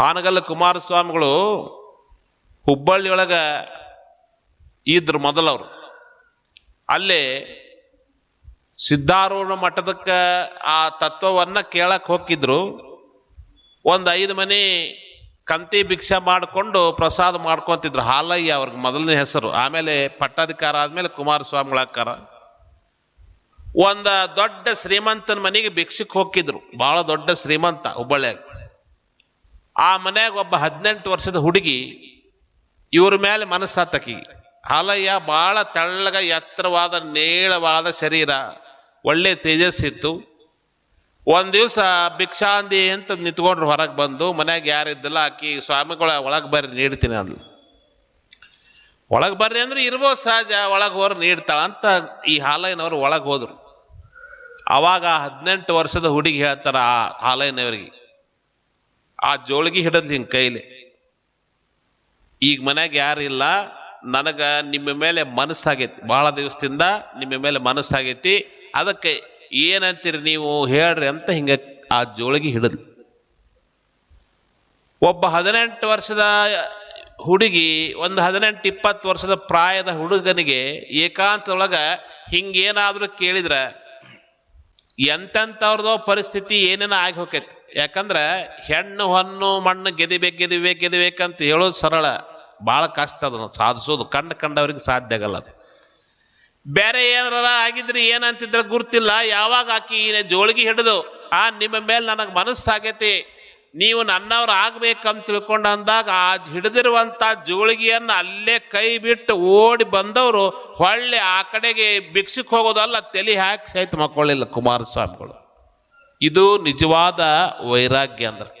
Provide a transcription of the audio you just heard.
ಹಾನಗಲ್ಲ ಕುಮಾರಸ್ವಾಮಿಗಳು ಹುಬ್ಬಳ್ಳಿಯೊಳಗೆ ಇದ್ರು ಮೊದಲವರು. ಅಲ್ಲಿ ಸಿದ್ಧಾರೂಢ ಮಠದಕ್ಕೆ ಆ ತತ್ವವನ್ನು ಕೇಳಕ್ಕೆ ಹೋಗಿದ್ರು ಒಂದು ಐದು ಮನೆ ಕಂತಿ ಭಿಕ್ಷೆ ಮಾಡಿಕೊಂಡು ಪ್ರಸಾದ ಮಾಡ್ಕೊತಿದ್ರು. ಹಾಲಯ್ಯ ಅವ್ರಿಗೆ ಮೊದಲನೇ ಹೆಸರು. ಆಮೇಲೆ ಪಟ್ಟಾಧಿಕಾರ ಆದಮೇಲೆ ಕುಮಾರಸ್ವಾಮಿಗಳ ಅಕ್ಕಾರ ಒಂದು ದೊಡ್ಡ ಶ್ರೀಮಂತನ ಮನೆಗೆ ಭಿಕ್ಷಕ್ಕೆ ಹೋಗಿದ್ರು ಭಾಳ ದೊಡ್ಡ ಶ್ರೀಮಂತ ಹುಬ್ಬಳ್ಳಿಯಾಗ. ಆ ಮನೆಯಾಗ ಒಬ್ಬ ಹದಿನೆಂಟು ವರ್ಷದ ಹುಡುಗಿ ಇವ್ರ ಮೇಲೆ ಮನಸ್ಸಾತಕಿ ಹಾಲಯ್ಯ ಭಾಳ ತೆಳ್ಳಗ, ಎತ್ತರವಾದ, ನೇಳವಾದ ಶರೀರ, ಒಳ್ಳೆ ತೇಜಸ್ಸಿತ್ತು ಒಂದು ದಿವಸ ಭಿಕ್ಷಾಂದಿ ಅಂತ ನಿಂತ್ಕೊಂಡ್ರು ಹೊರಗೆ ಬಂದು, ಮನೆಯಾಗ ಯಾರಿದ್ದಲ್ಲ ಆಕಿ, ಸ್ವಾಮಿಗಳ ಒಳಗೆ ಬರ್ರಿ, ನೀಡ್ತೀನಿ ಅಲ್ಲಿ ಒಳಗೆ ಬರ್ರಿ ಅಂದ್ರೆ ಇರ್ಬೋದು ಸಹಜ, ಒಳಗೆ ಹೋರ್ ನೀಡ್ತಾಳ ಅಂತ ಈ ಹಾಲಯ್ಯನವರು ಒಳಗೆ ಹೋದ್ರು. ಅವಾಗ ಹದಿನೆಂಟು ವರ್ಷದ ಹುಡುಗಿ ಹೇಳ್ತಾರ ಆ ಹಾಲಯ್ಯನವರಿಗೆ ಆ ಜೋಳಿಗೆ ಹಿಡಿದ್ಲು ಹಿಂಗೆ ಕೈಲಿ. ಈಗ ಮನ್ಯಾಗ ಯಾರು ಇಲ್ಲ, ನನಗ ನಿಮ್ಮ ಮೇಲೆ ಮನಸ್ಸಾಗೈತಿ. ಬಹಳ ದಿವಸದಿಂದ ನಿಮ್ಮ ಮೇಲೆ ಮನಸ್ಸಾಗೈತಿ. ಅದಕ್ಕೆ ಏನಂತೀರಿ ನೀವು ಹೇಳ್ರಿ ಅಂತ ಹಿಂಗೆ ಆ ಜೋಳಿಗೆ ಹಿಡಿದ್ಲು ಒಬ್ಬ ಹದಿನೆಂಟು ವರ್ಷದ ಹುಡುಗಿ, ಒಂದು ಹದಿನೆಂಟು ಇಪ್ಪತ್ತು ವರ್ಷದ ಪ್ರಾಯದ ಹುಡುಗನಿಗೆ ಏಕಾಂತದೊಳಗೆ ಹಿಂಗೇನಾದರೂ ಕೇಳಿದ್ರೆ ಎಂತೆಂಥವ್ರದೋ ಪರಿಸ್ಥಿತಿ ಏನೇನೋ ಆಗಿ ಹೋಕೈತಿ. ಯಾಕಂದ್ರೆ ಹೆಣ್ಣು ಹೊನ್ನು ಮಣ್ಣು ಗೆದಿಬೇಕು ಗೆದಿಬೇಕು ಗೆದಿಬೇಕಂತ ಹೇಳೋದು ಸರಳ. ಭಾಳ ಕಷ್ಟ ಅದನ್ನು ಸಾಧಿಸೋದು. ಕಂಡು ಕಂಡವ್ರಿಗೆ ಸಾಧ್ಯ ಆಗಲ್ಲ ಅದು. ಬೇರೆ ಏನಾರ ಆಗಿದ್ರೆ ಏನಂತಿದ್ರೆ ಗುರ್ತಿಲ್ಲ. ಯಾವಾಗ ಈ ಜೋಳಿಗೆ ಹಿಡಿದು, ಆ, ನಿಮ್ಮ ಮೇಲೆ ನನಗೆ ಮನಸ್ಸಾಗೈತಿ. ನೀವು ನನ್ನವ್ರು ಆಗ್ಬೇಕಂತ ತಿಳ್ಕೊಂಡು ಅಂದಾಗ ಆ ಹಿಡಿದಿರುವಂಥ ಜೋಳಿಗೆಯನ್ನು ಅಲ್ಲೇ ಕೈ ಬಿಟ್ಟು ಓಡಿ ಬಂದವರು, ಹೊಳ್ಳಿ ಆ ಕಡೆಗೆ ಬಿಕ್ಸಕ್ಕೆ ಹೋಗೋದಲ್ಲ, ತಲೆ ಹಾಕಿ ಸಹಿತ ಮಕ್ಕಳಿಲ್ಲ ಕುಮಾರಸ್ವಾಮಿಗಳು. ಇದು ನಿಜವಾದ ವೈರಾಗ್ಯ ಅಂದ್ರೆ.